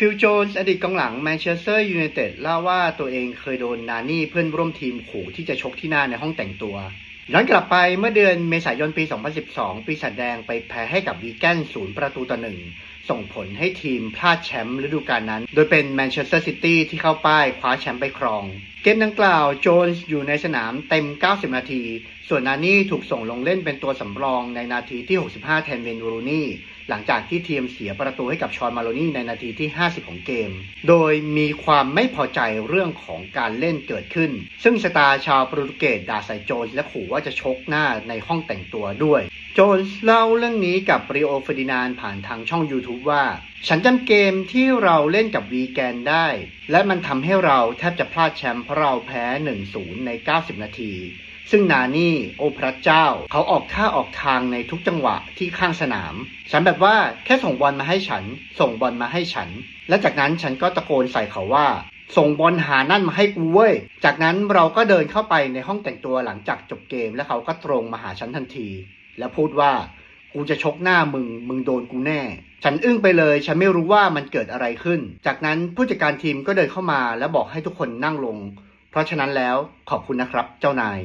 ฟิลโจนส์อดีตกองหลังแมนเชสเตอร์ยูไนเต็ดเล่าว่าตัวเองเคยโดนนานี่เพื่อนร่วมทีมขู่ที่จะชกที่หน้าในห้องแต่งตัวย้อนกลับไปเมื่อเดือนเมษายนปี 2012 ปีศาจแดงไปแพ้ให้กับวีแกนศูนย์ประตูต่อหนึ่งส่งผลให้ทีมพลาดแชมป์ฤดูกาลนั้น โดยเป็นแมนเชสเตอร์ซิตี้ที่เข้าป้ายคว้าแชมป์ไปครอง เกมดังกล่าวโจนส์อยู่ในสนามเต็ม 90 นาที ส่วนนานี่ถูกส่งลงเล่นเป็นตัวสำรองในนาทีที่ 65 แทนเวนรูนี่ หลังจากที่ทีมเสียประตูให้กับชอนมาโลนี่ในนาทีที่ 50 ของเกม โดยมีความไม่พอใจเรื่องของการเล่นเกิดขึ้น ซึ่งสตาร์ชาวโปรตุเกสด่าใส่โจนและขู่ว่าจะชกหน้าในห้องแต่งตัวด้วย โจนเล่าเรื่องนี้กับริโอเฟอร์ดินานผ่านทางช่อง YouTube ว่า ฉันจำเกมที่เราเล่นกับวีแกนได้ และมันทำให้เราแทบจะพลาดแชมป์เพราะเราแพ้ 1-0 ใน 90 นาที ซึ่งนานี่โอพระเจ้า เขาออกท่าออกทางในทุกจังหวะที่ข้างสนาม ฉันแบบว่าแค่ส่งบอลมาให้ฉัน ส่งบอลมาให้ฉัน และจากนั้นฉันก็ตะโกนใส่เขาว่า ส่งบอลหานั่นมาให้กูเว้ย จากนั้นเราก็เดินเข้าไปในห้องแต่งตัวหลังจากจบเกม และเขาก็ตรงมาหาฉันทันที และพูดว่ากูจะชกหน้ามึง มึงโดนกูแน่ ฉันอึ้งไปเลย ฉันไม่รู้ว่ามันเกิดอะไรขึ้น จากนั้นผู้จัดการทีมก็เดินเข้ามา และบอกให้ทุกคนนั่งลง เพราะฉะนั้นแล้วขอบคุณนะครับเจ้านาย